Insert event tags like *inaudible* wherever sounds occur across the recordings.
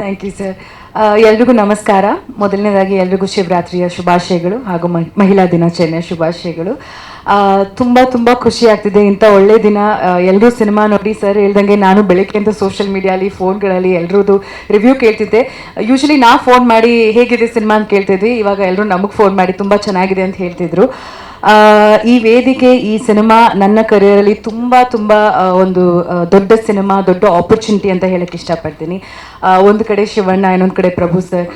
Thank you sir ಎಲ್ರಿಗೂ ನಮಸ್ಕಾರ. ಮೊದಲನೇದಾಗಿ ಎಲ್ರಿಗೂ ಶಿವರಾತ್ರಿಯ ಶುಭಾಶಯಗಳು ಹಾಗೂ ಮಹಿಳಾ ದಿನಾಚರಣೆಯ ಶುಭಾಶಯಗಳು. ತುಂಬ ತುಂಬ ಖುಷಿ ಆಗ್ತಿದೆ ಇಂಥ ಒಳ್ಳೆ ದಿನ. ಎಲ್ಲರೂ ಸಿನಿಮಾ ನೋಡಿ, ಸರ್ ಹೇಳ್ದಂಗೆ ನಾನು ಬೆಳಗ್ಗೆಯಿಂದ ಸೋಷಿಯಲ್ ಮೀಡಿಯಾಲಿ ಫೋನ್ಗಳಲ್ಲಿ ಎಲ್ಲರದು ರಿವ್ಯೂ ಕೇಳ್ತಿದ್ದೆ. ಯೂಶ್ವಲಿ ನಾ ಫೋನ್ ಮಾಡಿ ಹೇಗಿದೆ ಸಿನಿಮಾ ಅಂತ ಕೇಳ್ತಿದ್ವಿ. ಇವಾಗ ಎಲ್ಲರೂ ನಮಗೆ ಫೋನ್ ಮಾಡಿ ತುಂಬ ಚೆನ್ನಾಗಿದೆ ಅಂತ ಹೇಳ್ತಿದ್ರು. ಈ ವೇದಿಕೆ, ಈ ಸಿನಿಮಾ ನನ್ನ ಕರಿಯರಲ್ಲಿ ತುಂಬ ತುಂಬ ತುಂಬಾ ಒಂದು ದೊಡ್ಡ ಸಿನಿಮಾ, ದೊಡ್ಡ ಆಪರ್ಚುನಿಟಿ ಅಂತ ಹೇಳಕ್ಕೆ ಇಷ್ಟಪಡ್ತೀನಿ. ಒಂದು ಕಡೆ ಶಿವಣ್ಣ, ಇನ್ನೊಂದು ಕಡೆ ಪ್ರಭು ಸರ್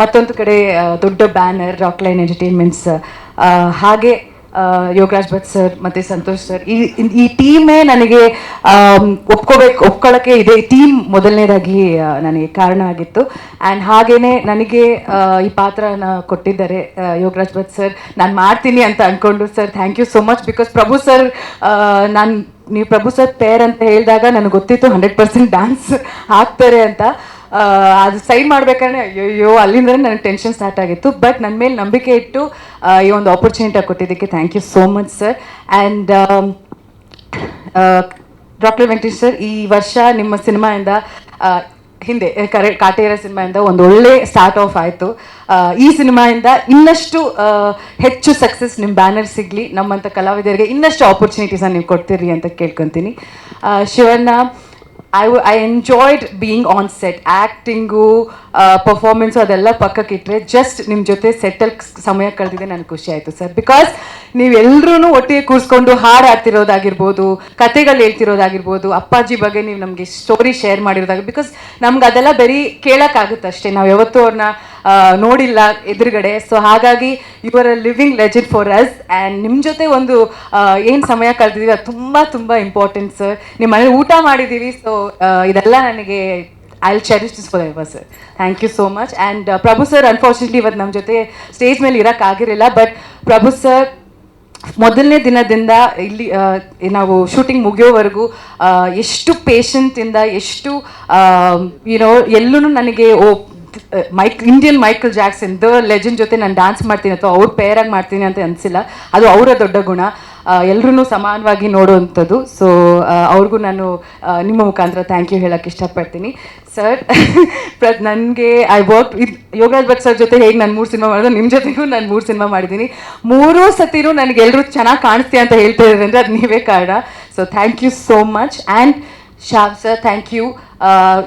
ಮತ್ತೊಂದು ಕಡೆ ದೊಡ್ಡ ಬ್ಯಾನರ್ ರಾಕ್ಲೈನ್ ಎಂಟರ್ಟೈನ್ಮೆಂಟ್ಸ್ ಹಾಗೆ ಯೋಗರಾಜ್ ಭಟ್ ಸರ್, ಮತ್ತೆ ಸಂತೋಷ್ ಸರ್, ಈ ಈ ಟೀಮೇ ನನಗೆ ಒಪ್ಕೋಬೇಕು ಒಪ್ಕೊಳ್ಳೋಕ್ಕೆ ಇದೆ. ಟೀಮ್ ಮೊದಲನೇದಾಗಿ ನನಗೆ ಕಾರಣ ಆಗಿತ್ತು. ಆ್ಯಂಡ್ ಹಾಗೇನೆ ನನಗೆ ಈ ಪಾತ್ರನ ಕೊಟ್ಟಿದ್ದಾರೆ ಯೋಗರಾಜ್ ಭಟ್ ಸರ್. ನಾನು ಮಾಡ್ತೀನಿ ಅಂತ ಅಂದ್ಕೊಂಡು sir thank you so much because Prabhu sir ನಾನು, ನೀವು ಪ್ರಭು ಸರ್ ಪೇರ್ ಅಂತ ಹೇಳಿದಾಗ ನನಗೆ ಗೊತ್ತಿತ್ತು ಹಂಡ್ರೆಡ್ ಪರ್ಸೆಂಟ್ ಡ್ಯಾನ್ಸ್ ಹಾಕ್ತಾರೆ ಅಂತ. ಅದು ಸೈನ್ ಮಾಡ್ಬೇಕಾದ್ರೆ ಅಯ್ಯೋ ಅಲ್ಲಿಂದಲೇ ನನಗೆ ಟೆನ್ಷನ್ ಸ್ಟಾರ್ಟ್ ಆಗಿತ್ತು. ಬಟ್ ನನ್ನ ಮೇಲೆ ನಂಬಿಕೆ ಇಟ್ಟು ಈ ಒಂದು ಆಪರ್ಚುನಿಟಿ ಕೊಟ್ಟಿದ್ದಕ್ಕೆ thank you so much sir and doctor Venkatesh sir ಈ ವರ್ಷ ನಿಮ್ಮ ಸಿನಿಮಾಯಿಂದ ಹಿಂದೆ ಕರೆ, ಕಾಟೇರ ಸಿನಿಮಾಯಿಂದ ಒಂದು ಒಳ್ಳೆ ಸ್ಟಾರ್ಟ್ ಆಫ್ ಆಯಿತು. ಈ ಸಿನಿಮಾಯಿಂದ ಇನ್ನಷ್ಟು ಹೆಚ್ಚು ಸಕ್ಸಸ್ ನಿಮ್ಮ ಬ್ಯಾನರ್ ಸಿಗಲಿ ನಮ್ಮಂಥ ಕಲಾವಿದರಿಗೆ ಇನ್ನಷ್ಟು ಆಪರ್ಚುನಿಟೀಸನ್ನು ನೀವು ಕೊಡ್ತೀರಿ ಅಂತ ಕೇಳ್ಕೊತೀನಿ. Shivanna I I enjoyed being on set acting performance ಅದೆಲ್ಲ ಪಕ್ಕಕ್ಕೆ ಇಟ್ಟರೆ ಜಸ್ಟ್ ನಿಮ್ಮ ಜೊತೆ ಸೆಟಲ್ ಸಮಯ ಕಳೆದಿದೆ ನನಗೆ ಖುಷಿ ಆಯಿತು ಸರ್. ಬಿಕಾಸ್ ನೀವೆಲ್ಲರೂ ಒಟ್ಟಿಗೆ ಕೂರಿಸ್ಕೊಂಡು ಹಾಡು ಹಾಡ್ತಿರೋದಾಗಿರ್ಬೋದು ಕತೆಗಳು ಹೇಳ್ತಿರೋದಾಗಿರ್ಬೋದು, ಅಪ್ಪಾಜಿ ಬಗ್ಗೆ ನೀವು ನಮಗೆ ಸ್ಟೋರಿ ಶೇರ್ ಮಾಡಿರೋದಾಗಿ ಬಿಕಾಸ್ ನಮ್ಗೆ ಅದೆಲ್ಲ ಬರೀ ಕೇಳೋಕ್ಕಾಗುತ್ತೆ ಅಷ್ಟೇ ನಾವು ಯಾವತ್ತೂ ಅವ್ರನ್ನ ನೋಡಿಲ್ಲ ಎದುರುಗಡೆ. ಸೊ ಹಾಗಾಗಿ you are a living legend for us and ನಿಮ್ಮ ಜೊತೆ ಒಂದು ಏನು ಸಮಯ ಕಳೆದಿದ್ದೀವಿ ಅದು ತುಂಬ ತುಂಬ ಇಂಪಾರ್ಟೆಂಟ್ ಸರ್ ನಿಮ್ಮ ಮನೇಲಿ ಊಟ ಮಾಡಿದ್ದೀವಿ ಸೊ ಇದೆಲ್ಲ ನನಗೆ I will cherish this forever sir thank you so much and Prabhu sir unfortunately ಇವತ್ತು ನಮ್ಮ ಜೊತೆ ಸ್ಟೇಜ್ ಮೇಲೆ ಇರೋಕ್ಕಾಗಿರಲಿಲ್ಲ ಬಟ್ ಪ್ರಭು ಸರ್ ಮೊದಲನೇ ದಿನದಿಂದ ಇಲ್ಲಿ ನಾವು ಶೂಟಿಂಗ್ ಮುಗಿಯೋವರೆಗೂ ಎಷ್ಟು ಪೇಷಂಟಿಂದ ಎಷ್ಟು ಯುನೋ ಎಲ್ಲೂ ನನಗೆ, ಓ Mike Indian Michael Jackson the legend ಜೊತೆ ನಾನು ಡ್ಯಾನ್ಸ್ ಮಾಡ್ತೀನಿ ಅಥವಾ ಅವ್ರ ಪೇರಾಗಿ ಮಾಡ್ತೀನಿ ಅಂತ ಅನಿಸಿಲ್ಲ. ಅದು ಅವರ ದೊಡ್ಡ ಗುಣ. ಎಲ್ಲರೂ ಸಮಾನವಾಗಿ ನೋಡುವಂಥದ್ದು. ಸೊ ಅವ್ರಿಗೂ ನಾನು ನಿಮ್ಮ ಮುಖಾಂತರ ಥ್ಯಾಂಕ್ ಯು ಹೇಳಕ್ಕೆ ಇಷ್ಟಪಡ್ತೀನಿ. ಸರ್ *laughs* ಪ್ರ, ನನಗೆ ಐ ವರ್ಕ್ ಇದು ಯೋಗರಾಜ್ ಭಟ್ ಸರ್ ಜೊತೆ ಹೇಗೆ ನಾನು ಮೂರು ಸಿನಿಮಾ ಮಾಡಿದ್ರು ನಿಮ್ಮ ಜೊತೆಗೂ ನಾನು ಮೂರು ಸಿನಿಮಾ ಮಾಡಿದ್ದೀನಿ. ಮೂರೂ ಸತಿನೂ ನನಗೆ ಎಲ್ಲರೂ ಚೆನ್ನಾಗಿ ಕಾಣಿಸ್ತೀಯ ಅಂತ ಹೇಳ್ತಾ ಇದ್ದಾರೆ ಅಂದರೆ ಅದು ನೀವೇ ಕಾರಣ. So thank you so much and Shab sir thank you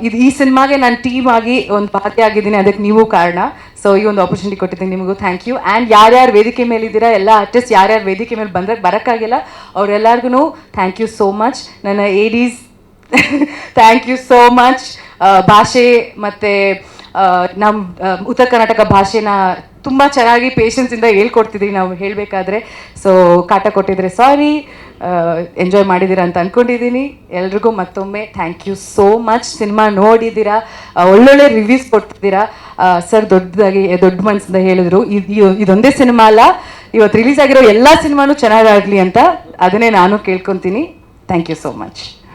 ಇದು ಈ ಸಿನಿಮಾಗೆ ನಾನು ಟೀಮ್ ಆಗಿ ಒಂದು ಭಾಗ್ಯ ಆಗಿದ್ದೀನಿ, ಅದಕ್ಕೆ ನೀವು ಕಾರಣ. ಸೊ ಈ ಒಂದು ಆಪರ್ಚುನಿಟಿ ಕೊಟ್ಟಿದ್ದೀನಿ ನಿಮಗೂ ಥ್ಯಾಂಕ್ ಯು ಆ್ಯಂಡ್ ಯಾರ್ಯಾರು ವೇದಿಕೆ ಮೇಲೆ ಇದ್ದೀರಾ ಎಲ್ಲ ಆರ್ಟಿಸ್ಟ್ ಯಾರ್ಯಾರು ವೇದಿಕೆ ಮೇಲೆ ಬಂದ್ರೆ ಬರೋಕ್ಕಾಗಿಲ್ಲ ಅವರೆಲ್ಲರಿಗೂ ಥ್ಯಾಂಕ್ ಯು ಸೋ ಮಚ್ ನನ್ನ ADs thank you so much ಭಾಷೆ ಮತ್ತು ನಮ್ಮ ಉತ್ತರ ಕರ್ನಾಟಕ ಭಾಷೆನ ತುಂಬ ಚೆನ್ನಾಗಿ ಪೇಷನ್ಸಿಂದ ಹೇಳ್ಕೊಡ್ತಿದ್ದೀವಿ ನಾವು ಹೇಳಬೇಕಾದ್ರೆ. ಸೊ ಕಾಟ ಕೊಟ್ಟಿದ್ರೆ ಸಾರಿ ಎಂಜಾಯ್ ಮಾಡಿದ್ದೀರಾ ಅಂತ ಅಂದ್ಕೊಂಡಿದ್ದೀನಿ ಎಲ್ರಿಗೂ ಮತ್ತೊಮ್ಮೆ thank you so much cinema ನೋಡಿದ್ದೀರಾ? ಒಳ್ಳೊಳ್ಳೆ ರಿವ್ಯೂಸ್ ಕೊಡ್ತಿದ್ದೀರಾ? ಸರ್ ದೊಡ್ಡದಾಗಿ ದೊಡ್ಡ ಮನಸ್ಸಿಂದ ಹೇಳಿದ್ರು. ಇದು ಇದೊಂದೇ ಸಿನಿಮಾ ಅಲ್ಲ. ಇವತ್ತು ರಿಲೀಸ್ ಆಗಿರೋ ಎಲ್ಲ ಸಿನಿಮಾನು ಚೆನ್ನಾಗಾಗಲಿ ಅಂತ ಅದನ್ನೇ ನಾನು ಕೇಳ್ಕೊತೀನಿ. Thank you so much